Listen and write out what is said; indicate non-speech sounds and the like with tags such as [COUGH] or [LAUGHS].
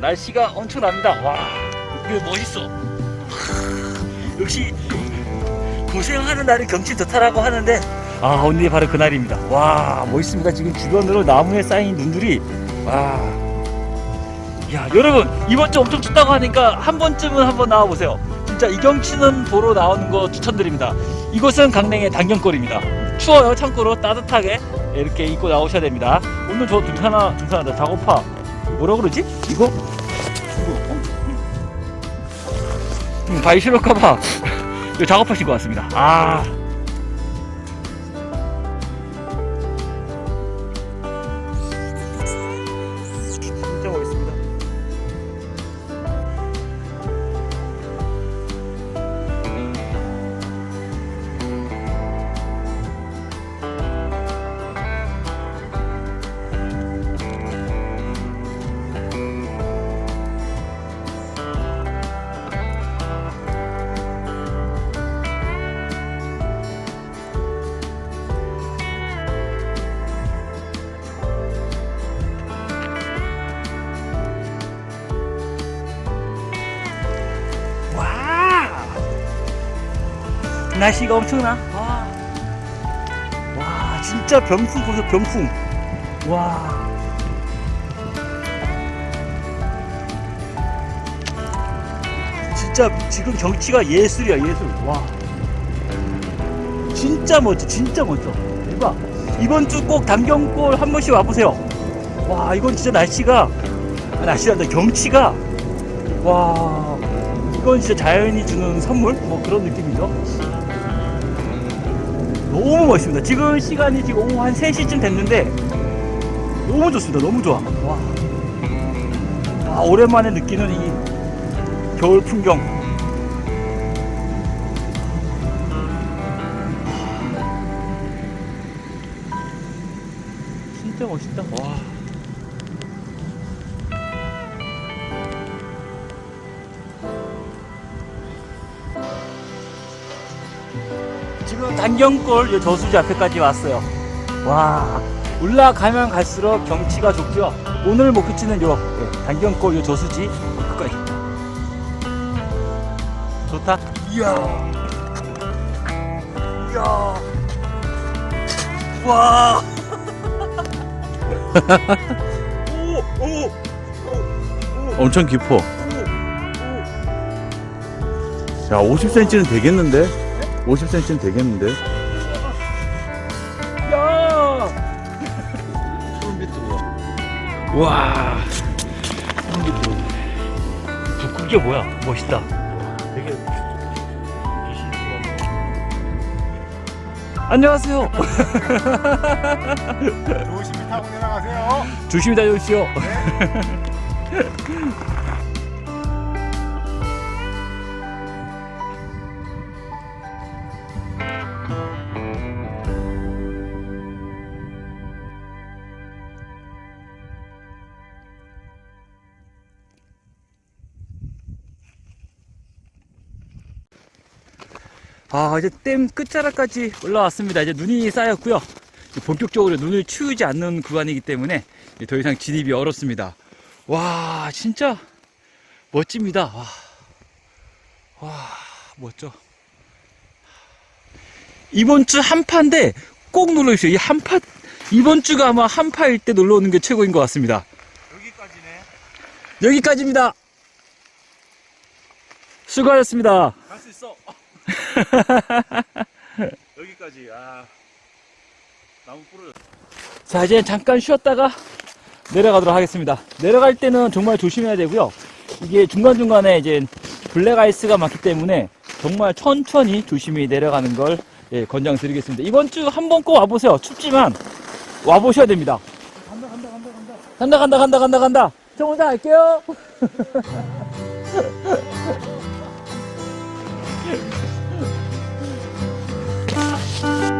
날씨가 엄청납니다. 와, 이거 멋있어. 하, 역시 고생하는 날이 경치 좋다라고 하는데 아 오늘이 바로 그날입니다. 와 멋있습니다. 지금 주변으로 나무에 쌓인 눈들이 와. 야 여러분 이번 주 엄청 춥다고 하니까 한 번쯤은 한번 나와보세요. 진짜 이 경치는 보러 나오는 거 추천드립니다. 이곳은 강릉의 단경골입니다. 추워요 참고로 따뜻하게 이렇게 입고 나오셔야 됩니다. 오늘 저 등산하 등산하다 작업파 뭐라 그러지? 이거? 어? 음, 바위 실을까봐 작업하신 것 같습니다. 아. 날씨가 엄청나. 와. 와, 진짜 병풍 보세요, 병풍. 와. 진짜 지금 경치가 예술이야, 예술. 와. 진짜 멋져, 진짜 멋져. 대박. 이번 주 꼭 단경골 한 번씩 와보세요. 와, 이건 진짜 날씨가, 아, 날씨란다, 경치가, 와. 이건 진짜 자연이 주는 선물? 뭐 그런 느낌이죠. 너무 멋있습니다. 지금 시간이 지금 오후 한 3시쯤 됐는데 너무 좋습니다. 너무 좋아. 와. 와, 오랜만에 느끼는 이 겨울 풍경. 진짜 멋있다. 와. 지금 단경골 요 저수지 앞에까지 왔어요. 와 올라가면 갈수록 경치가 좋고요. 오늘 목표치는 요 예, 단경골 요 저수지 끝까지. 좋다. 이야. 이야. 와. 오, 오, 오, 엄청 깊어. 오, 야, 50cm는 되겠는데? 50cm는 되겠는데? 오. 야. 와. 북극이 뭐야? 멋있다. 되게 안녕하세요. 조심히 타고 내려가세요. 조심히 다녀오시오. 아 이제 댐 끝자락까지 올라왔습니다. 이제 눈이 쌓였고요. 이제 본격적으로 눈을 치우지 않는 구간이기 때문에 더 이상 진입이 어렵습니다. 와 진짜 멋집니다. 와, 와 멋져. 이번 주 한파인데 꼭 눌러주세요. 이 한파 이번 주가 아마 한파일 때 놀러 오는 게 최고인 것 같습니다. 여기까지네. 여기까지입니다. 수고하셨습니다. 갈 수 있어. [LAUGHS] 여기까지. 아. 나무 부러져. 자 이제 잠깐 쉬었다가 내려가도록 하겠습니다 내려갈 때는 정말 조심해야 되고요 이게 중간중간에 이제 블랙 아이스가 많기 때문에 정말 천천히 조심히 내려가는 걸 예, 권장드리겠습니다 이번 주 한 번 꼭 와보세요 춥지만 와보셔야 됩니다 간다 간다 간다 간다 간다 간다 간다 간다 간다 저 혼자 갈게요 [LAUGHS] you